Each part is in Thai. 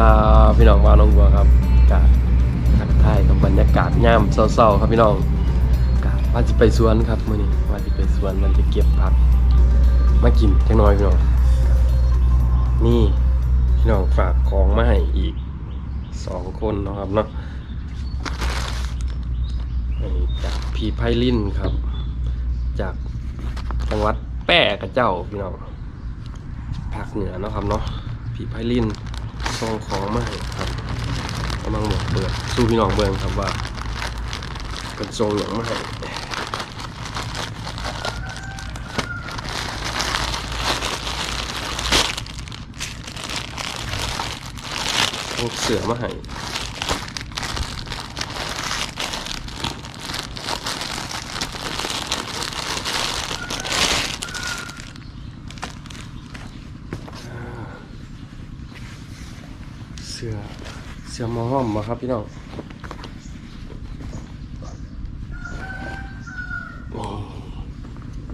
ครับพี่น้องวาวน้องบัวครับกาทักทายกับบรรยากาศย่ามเศร้าๆครับพี่น้องกาว่าจะไปสวนครับมื่อนี้ว่าจะไปสวนมันจะเก็บผักมากินจังน้อยพี่น้องนี่พี่น้องฝากของมาให้อีกสองคนนะครับเนาะจากพี่ไพลินครับ จากจังหวัดแป้กระเจ้าพี่น้องภาคเหนือนะครับเนาะผีไพลิน ทองของมาให้ครับกำลังบอกเปิดสู้พี่น้องเบิ่งครับว่า เป็นทรงหลงมาให้ทรงเสือมาให้ สือเสือมอห้อมมาครับพี่น้อง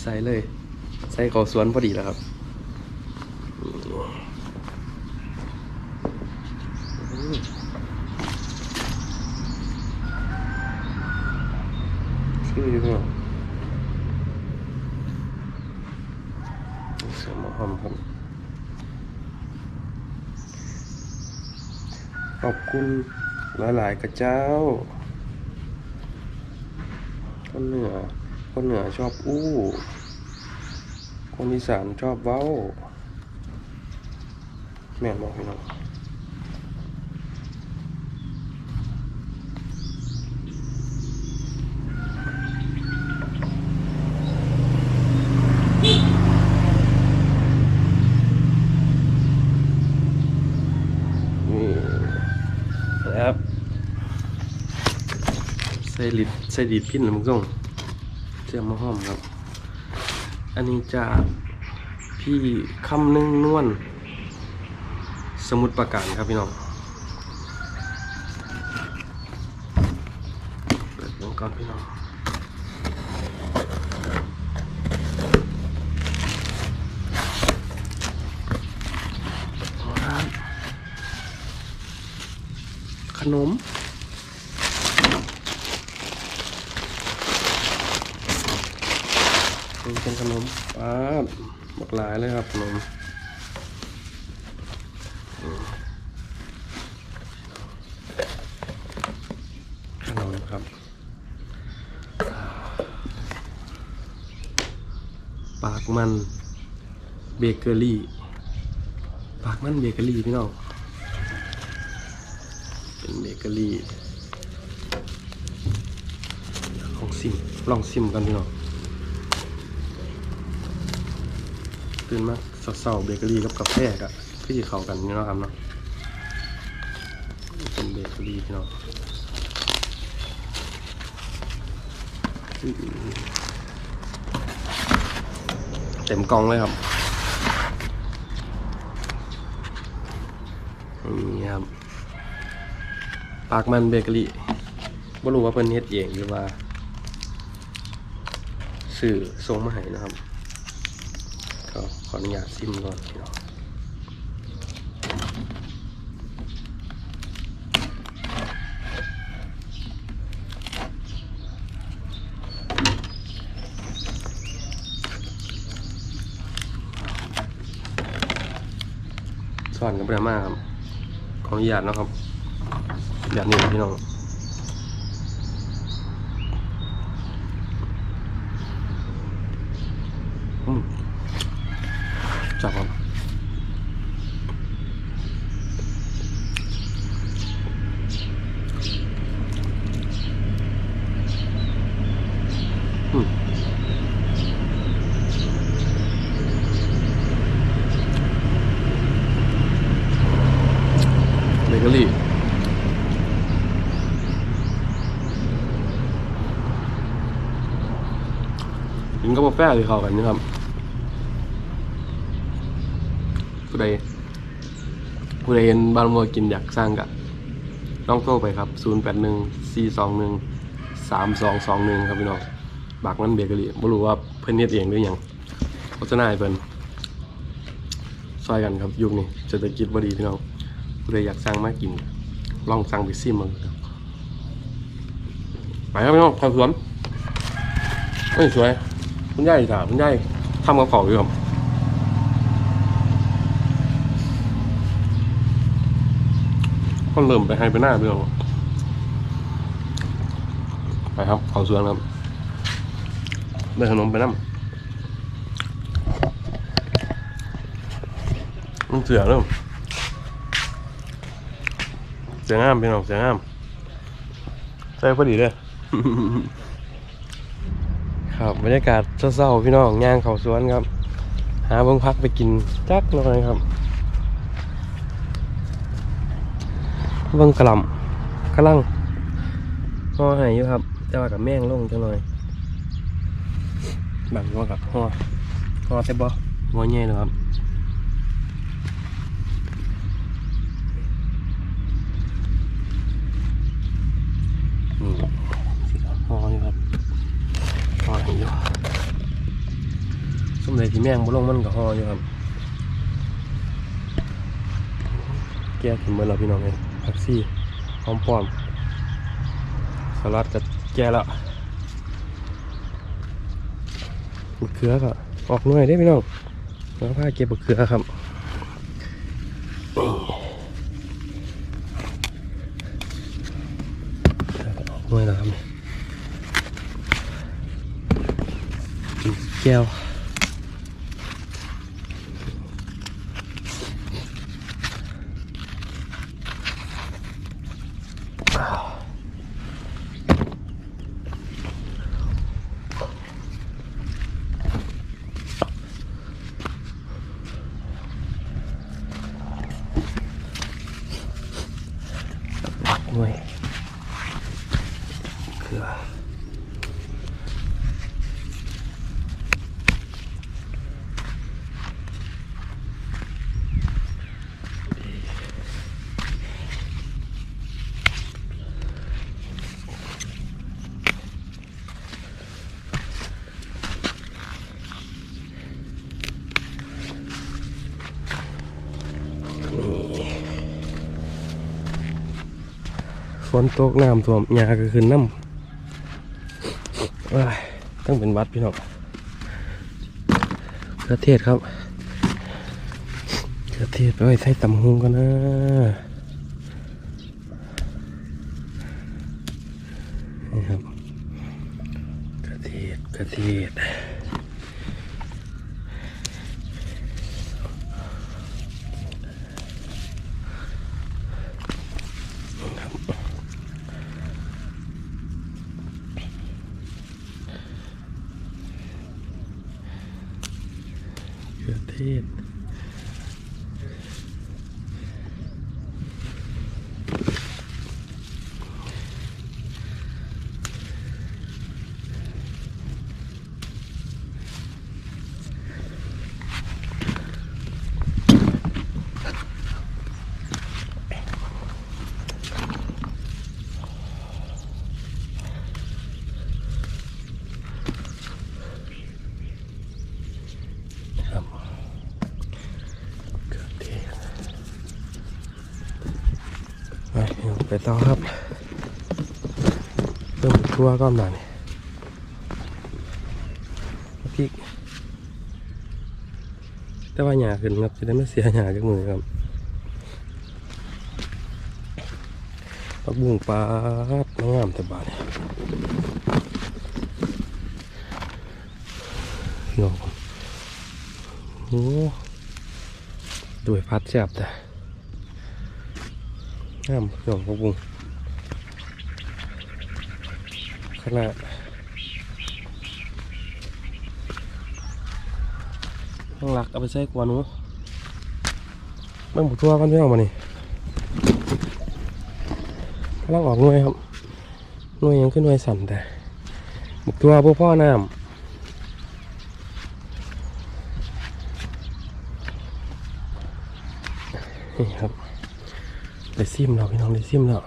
ใส่เลย ใส่เขาสวนพอดีแล้วครับอืมชื่ออยู่พี่น้องเสือหมอห้อมครับ ขอบคุณหลาย ๆ กระเจ้า คนเหนือ คนเหนือชอบอู้ คนอีสานชอบเว้า แม่นบอกพี่น้องนี่นะครับใส่ ลิดใส่ดีดพินหรือมึงส่งเสียมมาห้อมครับ อันนี้จะพี่คำนึ่งนวลสมุดประการครับพี่น้องเปิดวงก่อนพี่น้องครับขนม นี่เป็นขนมป้าด หลายเลยครับขนมอืมขนมครับ ปากมันเบเกอรี่ ปากมันเบเกอรี่พี่น้องเป็นเบเกอรี่ลองซิมลองซิมกันพี่น้อง ตื่นมาเศร้าๆเบเกอรี่กับกาแฟกะพี่เข้ากันนี่เนาะครับเนาะเป็นเบเกอรี่พี่น้องเต็มกล่องเลยครับนี่ครับปากมันเบเกอรี่ไม่รู้ว่าเพิ่นเฮ็ดเองหรือว่าสื่อส่งมาให้นะครับ ขออนุญาตซิมก่อนพี่น้องสอนกับเพื่อนมากครับ ขออนุญาตนะครับ แบบนี้พี่น้อง อืม จับครับอืมเบเก อรี่กินกับกาแฟเลยเข้ากันนะครับผู้ใดผู้ใดเห็นบ้านมัวกินอยากสร้างกะต้องโทรไปครับ 0 8 1 4 2 1 3 2 2 1 ครับพี่น้องบากมันเบเกอรี่ไม่รู้ว่าเพิ่นเฮ็ดเองหรือยังโฆษณาให้เพิ่นซอยกันครับยุคนี้เศรษฐกิจบ่ดีพี่น้อง ผู้ใดอยากสั่งมากิน ลองสั่งไปซิมมึงไปครับพี่น้องข้าวสวนเอ้ยสวย คุณยายถามคุณยายทำกับข้าวอยู่ครับก็เริ่มไปให้ไปหน้าเรื่องไปครับข้าวสวนครับได้ขนมไปน้ำมันเสือเริ่ม สียงงามพี่น้องเสียงงามใส่พอดีเลยครับบรรยากาศเศร้าๆพี่น้องย่างเขาสวนครับ หาเบิ่งพักไปกินจักหน่อยครับเบิ่งกระลำกระลังห่อให้อยู่ครับแต่ว่ากับแม่งลงจังหน่อยบางว่ากับห่อห่อใช่บ่ห่อใหญ่เลยครับ นี่สิครับห่ออยู่ครับหออยู่สมเด็จที่แม่งบ่ลงมันก็ห่ออยู่ครับแก้ขึ้นเมื่อเราพี่น้องเองผักซี่หอมป้อมสลัดกับแก้แล้วมะเขือก็ออกหน่วยได้พี่น้องแล้วผ้าเก็บมะเขือครับนี่ออก หน่วยแล้ำกินแก้ว ด้วยเกลือ ฝนตกน้ำท่วมหญ้าก็ขึ้นน้ำต้องเป็นวัดพี่น้องเกลือเทศครับเกลือเทศไปไว้ใส่ตำหุงกันนะนี่ครับเกลือเทศเกลือเทศเกลือเท ศครับเกลือเทศไปเดี๋ยว ไปต่อครับเริ่มทั่วก้อนมาเนี่ยพริกแต่ว่าหยาขึ้นครับจะได้ไม่เสียหยาจากมือครับผักบุ้งปลาดน้องามแต่บาดเนี่ยพี่น้องผมโอ้ด้วยพัดแซ่บแต่ งามพี่น้องผักบุ้งขนาดต้องหลักเอาไปใส่กวนหนูเบิ่งบุกทั่วกันพี่น้องมานี่กำลังออกหน่วยครับหน่วยยังขึ้นหน่วยสั่นแต่บุกทั่วพวกพ่อน้ำนี่ครับ ได้ซิมแล้วพี่น้องได้ซิมแล้ว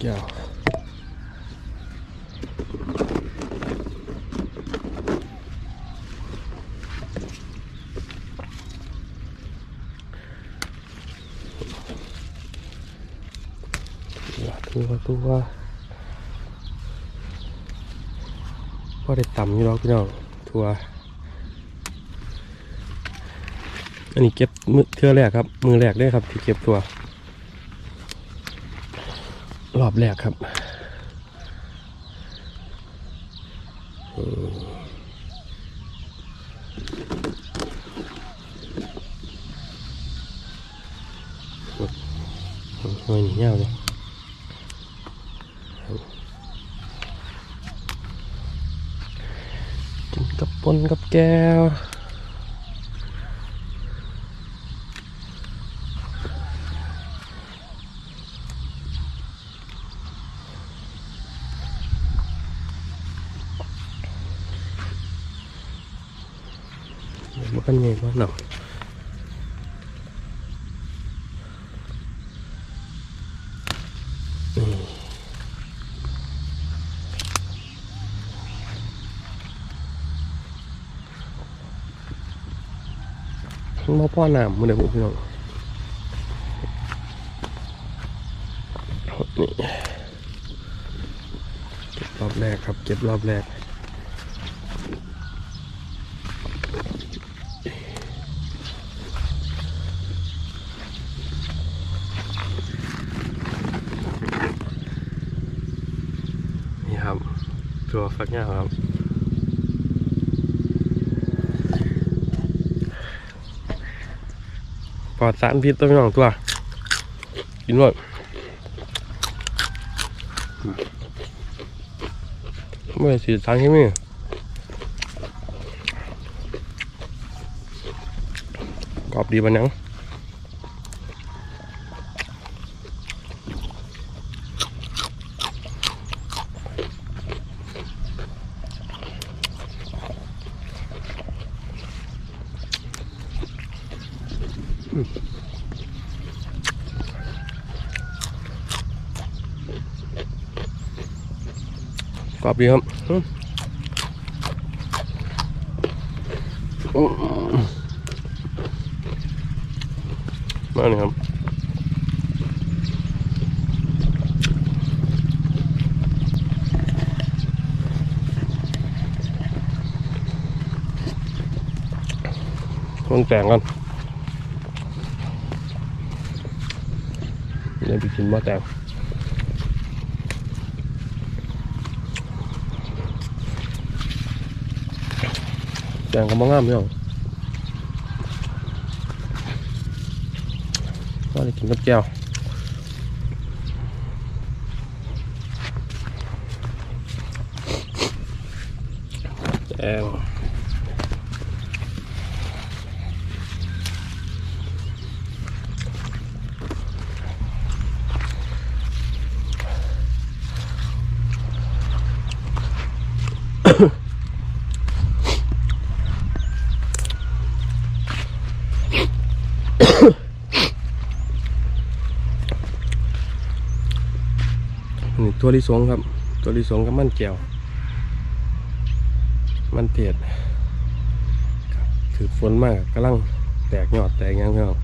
แก้วตัวตัวตัวพอได้ต่ำอยู่แล้วพี่น้องทัวอันนี้เก็บมือเทือแรกครับ มือแรกได้ครับที่เก็บตัว อบแรกครับอืมหน่วยนี้ยาเลยกินกับปนกับแก้ว มันก็ใหญ่มากหนักมาพ่อหนามมือเดียวพี่น้องนี่เก็บรอบแรกครับ เก็บรอบแรก นี่ครับ ตัวฟักยาวครับปลอดสารพิษตัวพี่น้องตัว กินหมดไม่ได้สีสารเคมีกรอบดีบันยัง อบดีครับมอืมมาเลยครับคนแต่งกันเดี๋ยวไปกินมาแต่ง แดงก็บ่งามพี่น้องก็ได้กินกับแก้วแดง ตัวที่สงครับตัวที่สงก็มันแก้ว มันเทียดถือฝนมากกำลังแตกยอดแตกยังพี่น้อง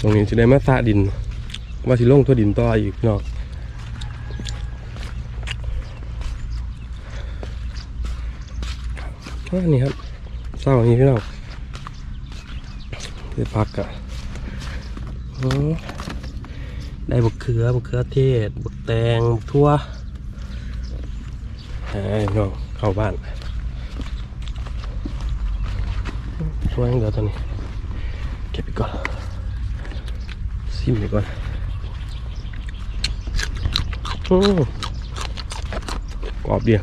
ตรงนี้จะได้มาสะดิน ว่าสิลงทั่วดินต่ออีกพี่น้องอันนี้ครับเศร้าอย่างนี้พี่น้องได้พักอะโอ้ ได้บกเขือบกเขือเทศบกแตงบกทั่วให้น้องเข้าบ้านช่วยเดี๋ยวตอนนี้ เก็บไปก่อนซิมไปก่อนอกรอบเดีเ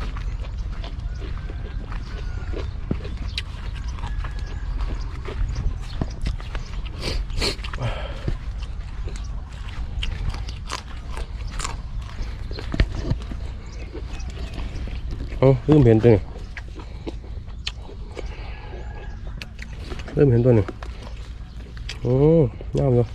อ้เริ่มเห็นตัวนี้เริ่มเห็นตัวนี้โอ้ยาวเลย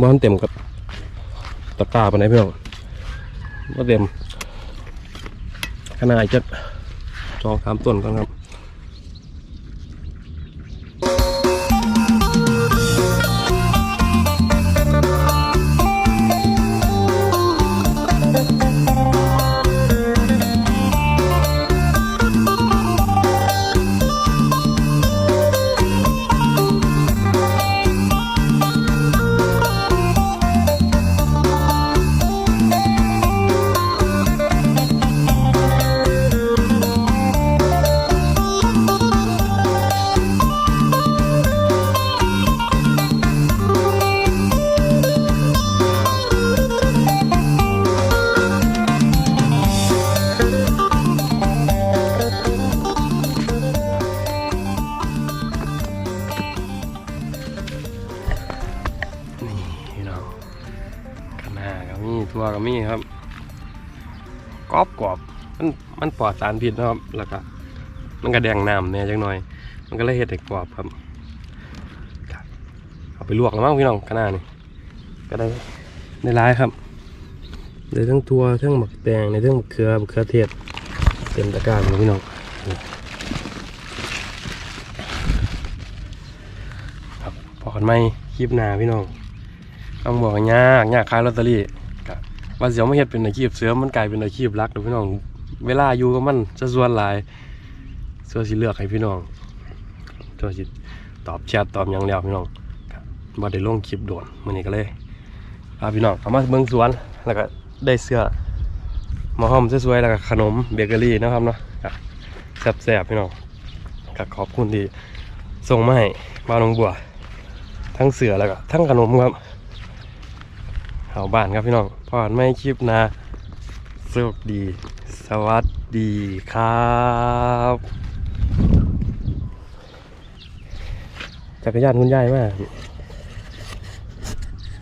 บ้านเต็มกับตะกร้าปไหนเพื่อนก็เต็มขนาดจะจองสามต้นกันครับ มันปลอดสารพิษนะครับ แล้วก็มันก็แดงน้ำเนี่ยจังหน่อย มันก็เลยเห็ดให้กรอบครับครับเอาไปลวกแล้วมั้งพี่น้องขนานี่ก็ได้ได้ร้ายครับได้ทั้งทั่วทั้งหมักแตงในทั้งหมะเขือมะเขือเทศเต็มตะกร้าเลยพี่น้องครับพอกันไหมคลิปหน้าพี่น้องต้องบอกว่ายากยากขายลอตเตอรี่ว่าเสียวไม่เฮ็ดเป็นอาชีพเสริมมันกลายเป็นอาชีพหลักเด้อพี่น้อง เวลาอยู่กับมันจะส่วนหลายส่วนสิเลือกให้พี่น้องส่วนสิตอบแชทตอบยังแล้วพี่น้องก็บ่ได้ลงคลิปโดนมื้อนี้ก็เลยพาพี่น้องเข้ามาเบิ่งสวนแล้วก็ได้เสื้อมาหอมสวยๆแล้วก็ขนมเบเกอรี่นะครับเนาะแซ่บๆพี่น้องก็ขอบคุณที่ส่งมาให้บ้านหนองบัว ทั้งเสือแล้วก็ทั้งขนมครับเข้าบ้านครับพี่น้องพอนไม่คลิปนะสวัสดี สวัสดีครับ จักรยานคุณยายมาก